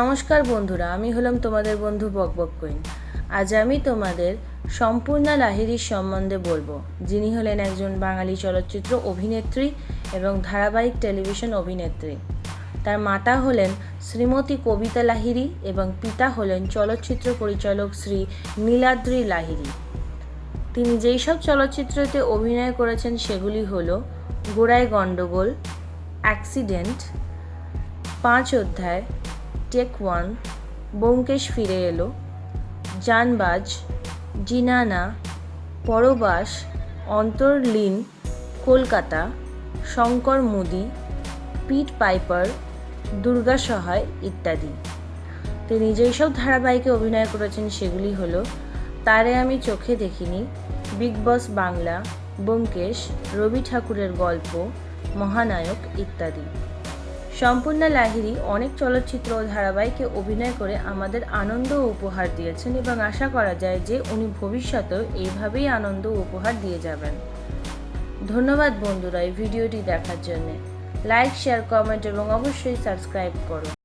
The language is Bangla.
নমস্কার বন্ধুরা, আমি হলাম তোমাদের বন্ধু বকবক কুইন। আজ আমি তোমাদের সম্পূর্ণা লাহিড়ির সম্বন্ধে বলব। যিনি হলেন একজন বাঙালি চলচ্চিত্র অভিনেত্রী এবং ধারাবাহিক টেলিভিশন অভিনেত্রী। তার মাতা হলেন শ্রীমতী কবিতা লাহিড়ী এবং পিতা হলেন চলচ্চিত্র পরিচালক শ্রী নীলাদ্রি লাহিড়ী। তিনি যেই সব চলচ্চিত্রতে অভিনয় করেছেন সেগুলি হল গোড়ায় গণ্ডগোল, অ্যাক্সিডেন্ট, পাঁচ অধ্যায় টেক ওয়ান, ব্যোমকেশ ফিরে এলো। জানবাজ জিনানা, পরবাস, অন্তর্লীন, কলকাতা, শঙ্কর মুদি, পিট পাইপার, দুর্গা সহায় ইত্যাদি। তিনি যেই সব ধারাবাহিকে অভিনয় করেছেন সেগুলি হলো তারে আমি চোখে দেখিনি, বিগ বস বাংলা, ব্যোমকেশ, রবি ঠাকুরের গল্প, মহানায়ক ইত্যাদি। সম্পূর্ণা লাহিড়ী অনেক চলচ্চিত্র ও ধারাবাহিকে অভিনয় করে আমাদের আনন্দ উপহার দিয়েছেন এবং আশা করা যায় যে উনি ভবিষ্যতেও এইভাবেই আনন্দ উপহার দিয়ে যাবেন। ধন্যবাদ বন্ধুরা এই ভিডিওটি দেখার জন্য। লাইক, শেয়ার, কমেন্ট এবং অবশ্যই সাবস্ক্রাইব করো।